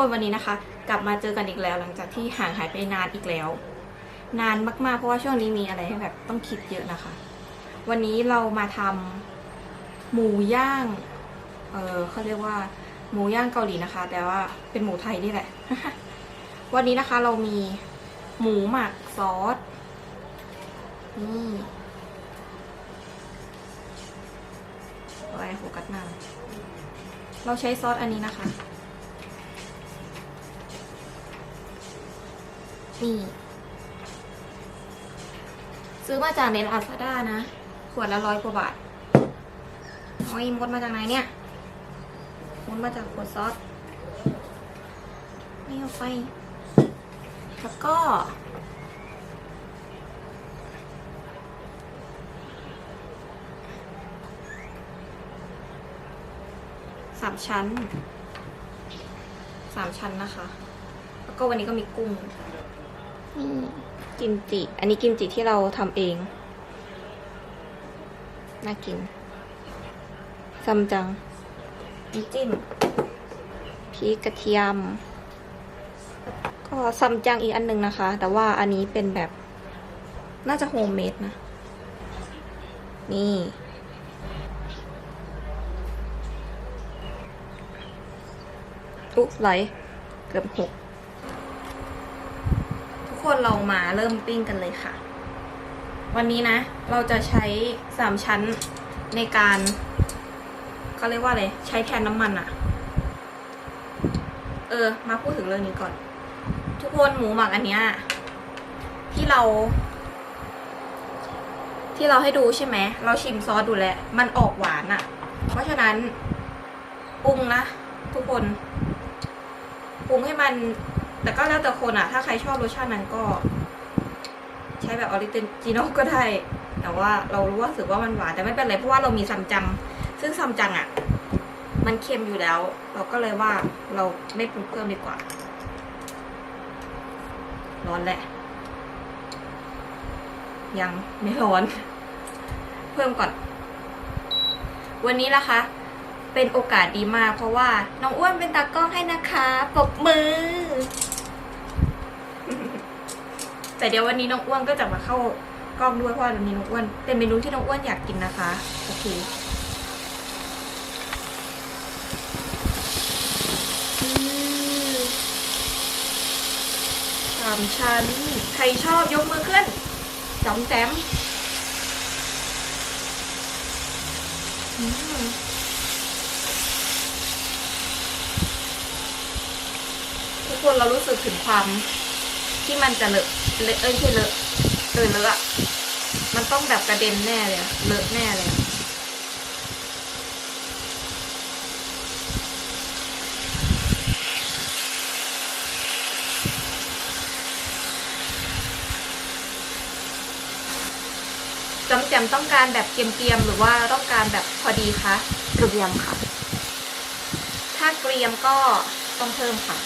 วัสดีค่ะทุกคนวันนี้นะคะ กลับมาเจอกันอีกแล้ว หลังจากที่ห่างหายไปนานอีกแล้ว นานมากๆ เพราะว่าช่วงนี้มีอะไรให้แบบต้องคิดเยอะนะคะ วันนี้เรามาทำหมูย่าง เออเขาเรียกว่า หมูย่างเกาหลีนะคะ แต่ว่าเป็นหมูไทยนี่แหละ วันนี้นะคะเรามีหมูหมักซอสนี่อะไรโฟกัสหน้าเราใช้ซอสอันนี้นะคะ นี่ ซื้อมาจากในลาซาด้านะ ขวดละร้อยกว่าบาทโอ้ยมดมาจากไหนเนี่ยมดมาจากขวดซอสนี่เอาไป แล้วก็ สามชั้น สามชั้นนะคะ แล้วก็วันนี้ก็มีกุ้ง นี่กิมจิ อันนี้กิมจิที่เราทำเอง น่ากินซัมจังน้ำจิ้มพริกกระเทียม ก็ซัมจังอีกอันหนึ่งนะคะ แต่ว่าอันนี้เป็นแบบน่าจะโฮมเมดนะ นี่ อุ๊บไหลเกือบหกทุก คนเรามาเริ่มปิ้งกันเลยค่ะ วันนี้นะ เราจะใช้สามชั้นในการเขาเรียกว่าอะไรใช้แทนน้ำมันอะเออ มาพูดถึงเรื่องนี้ก่อน ทุกคนหมูหมักอันเนี้ยที่เรา ที่เราให้ดูใช่ไหมเราชิมซอสดูแล้วมันออกหวานอะเพราะฉะนั้นปรุงนะทุกคนปรุงให้มัน แต่ก็แล้วแต่คนอะถ้าใครชอบรสชาตินั้นก็ ใช้แบบออริจินอลก็ได้ แต่ว่าเรารู้ว่าสึกว่ามันหวานแต่ไม่เป็นไรเพราะว่าเรามีซัมจังซึ่งซัมจังอะมันเค็มอยู่แล้ว เราก็เลยว่าเราไม่ปรุงเพิ่มดีกว่า ร้อนแหละ ยังไม่ร้อน เพิ่มก่อน วันนี้นะคะ เป็นโอกาสดีมากเพราะว่า น้องอ้วนเป็นตากล้องให้นะคะปรบมือ แต่เดี๋ยววันนี้น้องอ้วนก็จะมาเข้ากล้องด้วยเพราะว่าวันนี้น้องอ้วนเป็นเมนูที่น้องอ้วนอยากกินนะคะโอเคสามชั้นใครชอบยกมือขึ้นจอมแจมทุกคนเรารู้สึกถึงความที่มันจะเลอะ เลอะเอ้ยไม่ใช่เลอะเออเลอะอะมันต้องแบบกระเด็นแน่เลยอะเลอะแน่เลยอะจำแจมต้องการแบบเกรียมๆหรือว่าต้องการแบบพอดีคะเกรียมค่ะ ถ้าเกรียมก็ต้องเพิ่มค่ะ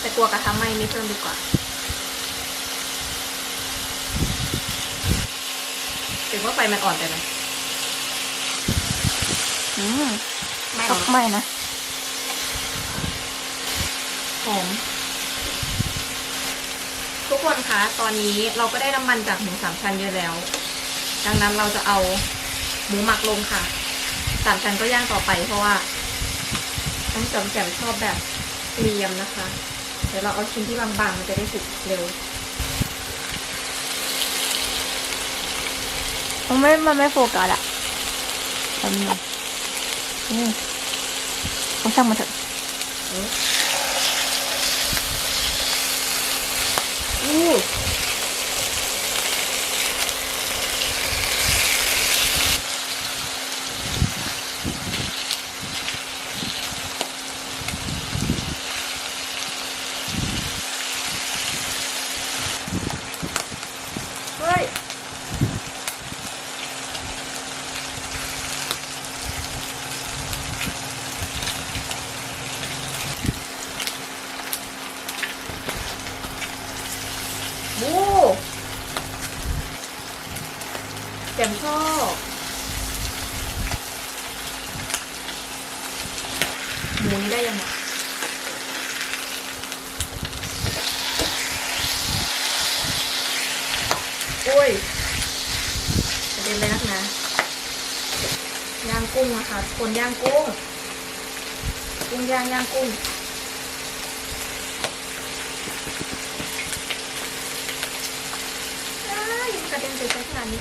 แต่กลัวกระทะไหม้ไม่เพิ่มดีกว่า ถึงว่าไฟมันอ่อนไปไหมอืมไม่หรอกไม่นะหอมทุกคนคะ ตอนนี้เราก็ได้น้ำมันจากหมูสามชั้นเยอะแล้ว ดังนั้นเราจะเอาหมูหมักลงค่ะ สามชั้นก็ย่างต่อไปเพราะว่าต้องจำแจ่มชอบแบบเกรียมนะคะ เดี๋ยวเราเอาชิ้นที่บางๆ มันจะได้สุกเร็ว มันไม่ มันไม่โฟกัสอะทำไงอืมเอาช่างมาเถอะอู้ โครกหมูนี้ได้ยังไงโอ้ยประเด็นเลยนันะย่างกุ้งนะคะคนย่างกุ้ง กุ้งย่างย่างกุ้งกระเด็นเสวยๆขนาดนี้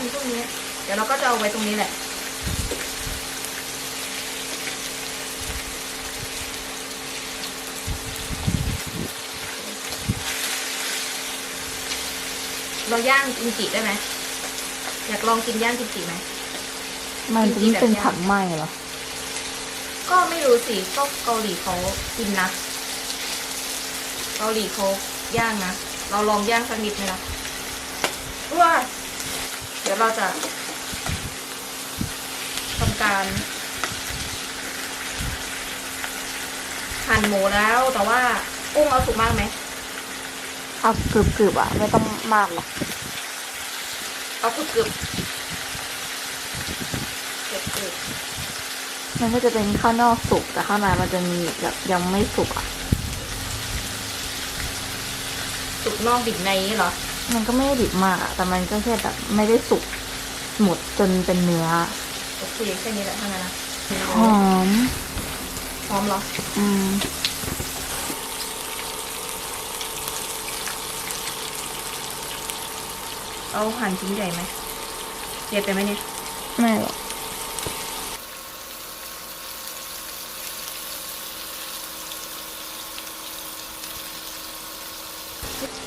นพวกนี้ เดี๋ยวเราก็จะเอาไว้ตรงนี้แหละเราย่างกิมจิได้ไหมอยากลองกินย่างกิมจิไหมมันจะไม่เป็นผักไหม้เหรอ ก็ไม่รู้สิก็เกาหลีเขากินนะเกาหลีเขาย่างนะเราลองย่างสักนิดไหมล่ะว้า เดี๋ยวเราจะทำการหั่นหมูแล้ว แต่ว่ากุ้งเอาสุกมากไหมเอากรึบๆอะ ไม่ต้องมากหรอกเอากรึบกรึบกรึบกรึบมันก็จะเป็นข้างนอกสุกแต่ข้างในมันจะมีแบบยังไม่สุกอะ สุกนอกดิบในนี้เหรอ มันก็ไม่ได้ดิบมากอะแต่มันก็แค่แบบไม่ได้สุกหมดจนเป็นเนื้อ โอเคแค่นี้แหละเท่านั้นนะหอมพร้อมเหรอ อืมเอาหั่นชิ้นใหญ่ไหมใหญ่ไปไหมเนี่ย ไม่หรอก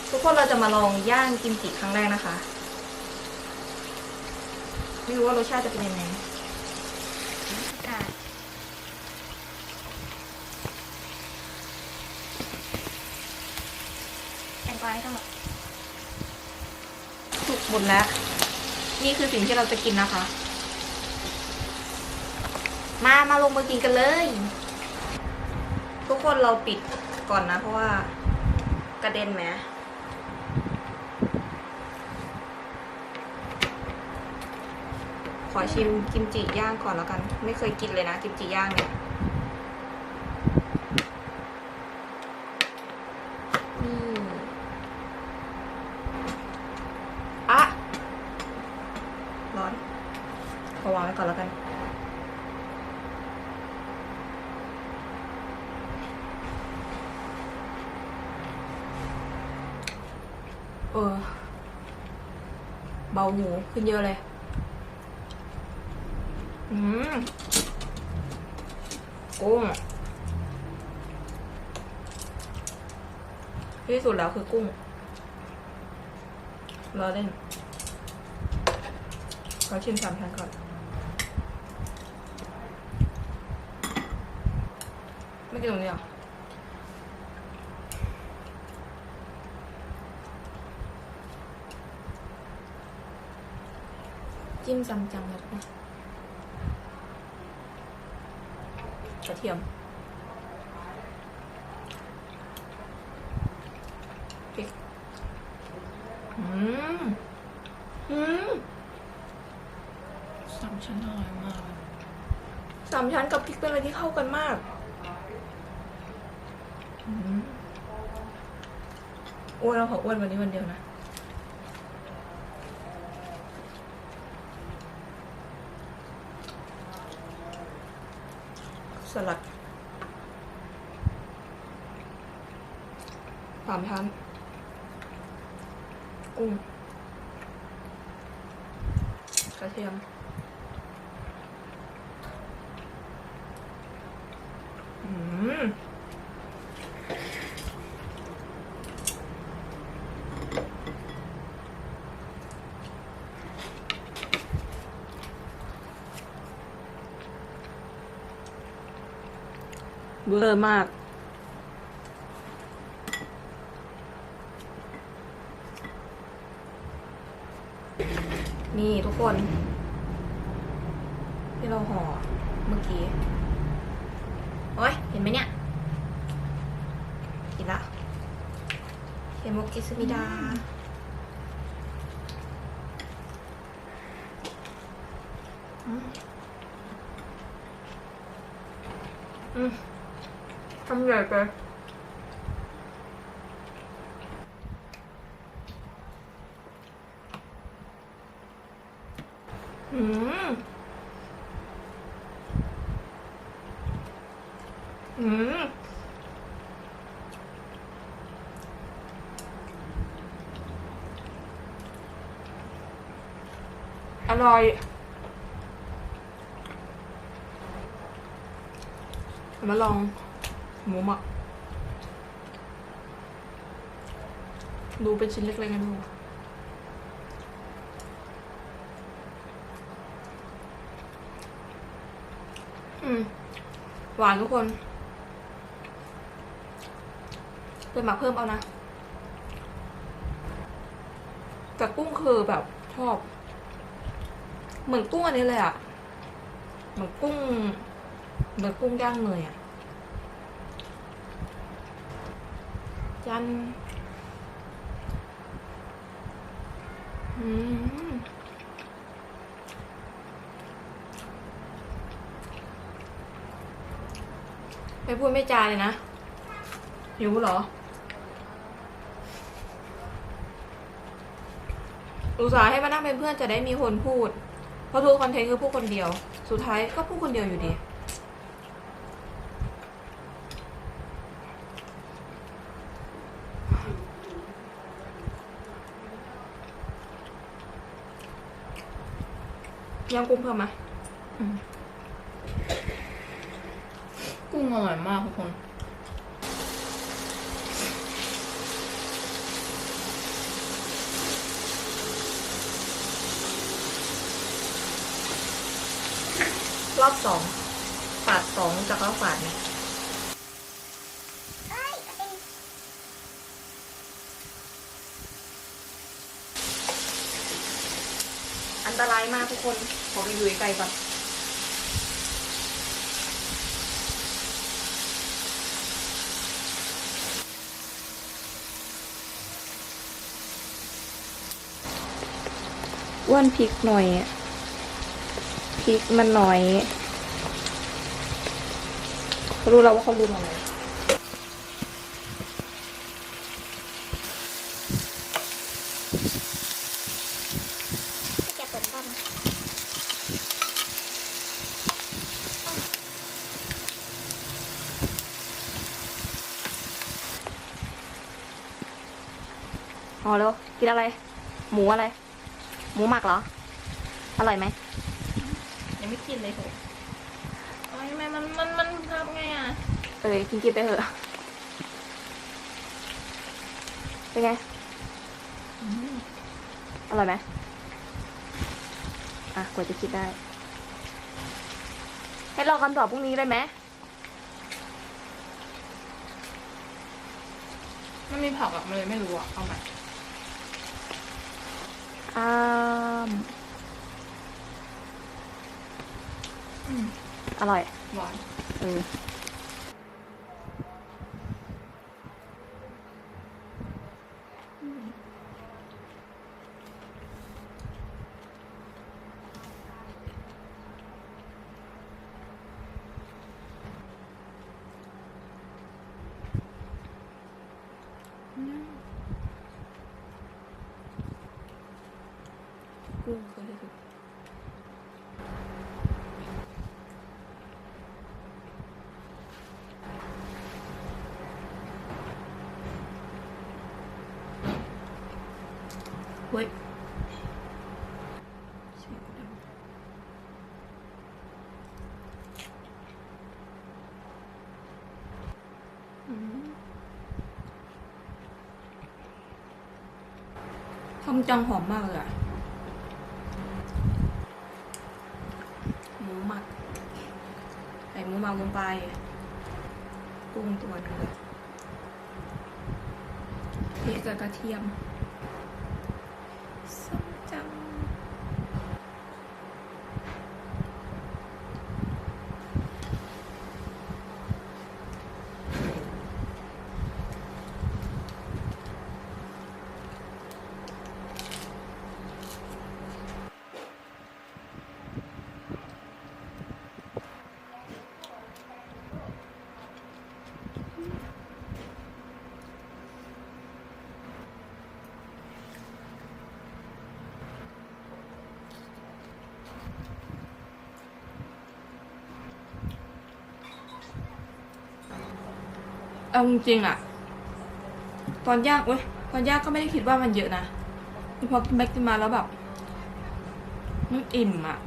ทุกคนเราจะ มาลองย่างกิมจิครั้งแรกนะคะ ไม่รู้ว่ารสชาติจะเป็นยังไงแตงกวาให้ทั้งหมดสุกหมดแล้ว นี่คือสิ่งที่เราจะกินนะคะ มามาลงมือกินกันเลย ทุกคนเราปิดก่อนนะเพราะว่ากระเด็นไหม ขอชิมกิมจิย่างก่อนแล้วกัน ไม่เคยกินเลยนะกิมจิย่างเนี่ยนี่อะร้อนขอวางไว้ก่อนแล้วกัน เออ เบาหูขึ้นเยอะเลย กุ้งที่สุดแล้วคือกุ้งรอเล่นขอชิมสามชั้นก่อนไม่กินตรงนี้หรอจิ้มจำจังเลยทุกคน กระเทียมพริกอืมอืมสามชั้นอร่อยมากเลยสามชั้นกับพริกเป็นอะไรที่เข้ากันมากอืมอ้วนเราขออ้วนวันนี้วันเดียวนะ สลัดสามชั้นกุ้งกระเทียมอืม เวอร์มาก นี่ทุกคน ที่เราห่อเมื่อกี้ โอ้ยเห็นไหมเนี่ย กินละเฮโมกิสมิดา น่อยไปอืม อืม อร่อยมาลอง หมูหมักดูเป็นชิ้นเล็กๆกันดูอืมหวานทุกคนไปหมักเพิ่มเอานะ แต่กุ้งคือแบบชอบ เหมือนกุ้งอันนี้เลยอะเหมือนกุ้ง เหมือนกุ้งย่างเนยอะ จันอืมไม่พูดไม่จาเลยนะ หิวเหรอ อุตส่าห์ให้มานั่งเป็นเพื่อนจะได้มีคนพูด เพราะทุกคอนเทนต์คือพูดคนเดียว สุดท้ายก็พูดคนเดียวอยู่ดี ย่างกุ้งเพิ่มไหมกุ้งอร่อยมากทุกคนรอบสองฝาดสองจากรอบฝาดเนี่ย อันตรายมากทุกคนขอไปอยู่ไกลๆก่อนอ้วนพริกหน่อยพริกมันน้อยเขารู้แล้วว่าเขาลืมอะไร แกะเปิดบ้าน อ๋อแล้วกินอะไร หมูอะไร หมูหมักเหรอ อร่อยไหมยังไม่กินเลยเหรอโอ้ยแม่มันมันมันทำไงอะเออกินกินไปเถอะ เป็นไง อร่อยไหมอะกว่าจะคิดได้ ให้รอคำตอบพรุ่งนี้เลยไหม มันมีผักอะมันเลยไม่รู้อะเอาใหม่ อ้ามอืมอร่อย หวาน เออ กุ้งเคยได้ดูเฮ้ยเสียงดังอืม มจังหอมมากเลยอะหมูหมักใส่หมูหมักลงไปกุ้งตัวนึงพริกกระเทียม เอาจริงๆอะตอนยางเว้ยตอนยางก็ไม่ได้คิดว่ามันเยอะนะพอกินแม็กกินมาแล้วแบบมันอิ่มอะ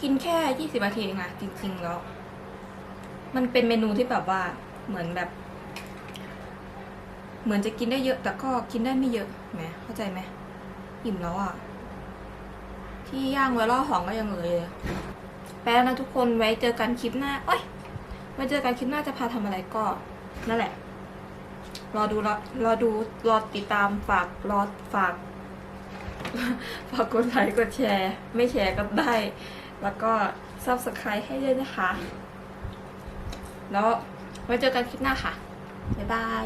กินแค่ยี่สิบนาทีเองนะจริงๆแล้ว มันเป็นเมนูที่แบบว่าเหมือนแบบ เหมือนจะกินได้เยอะ แต่ก็กินได้ไม่เยอะแหมเข้าใจไหมอิ่มแล้วอะ ที่ย่างไว้ล่อหองก็ยังเหลยเลยแป๊บนะทุกคนไว้เจอกันคลิปหน้าเอ้ยไว้เจอกันคลิปหน้าจะพาทำอะไรก็ นั่นแหละ รอดูรอรอดูรอติดตามฝากรอฝากฝากกดไลค์กดแชร์ ไม่แชร์ก็ได้ แล้วก็ subscribe ให้ด้วยนะคะ แล้วไว้เจอกันคลิปหน้าค่ะ บ๊ายบาย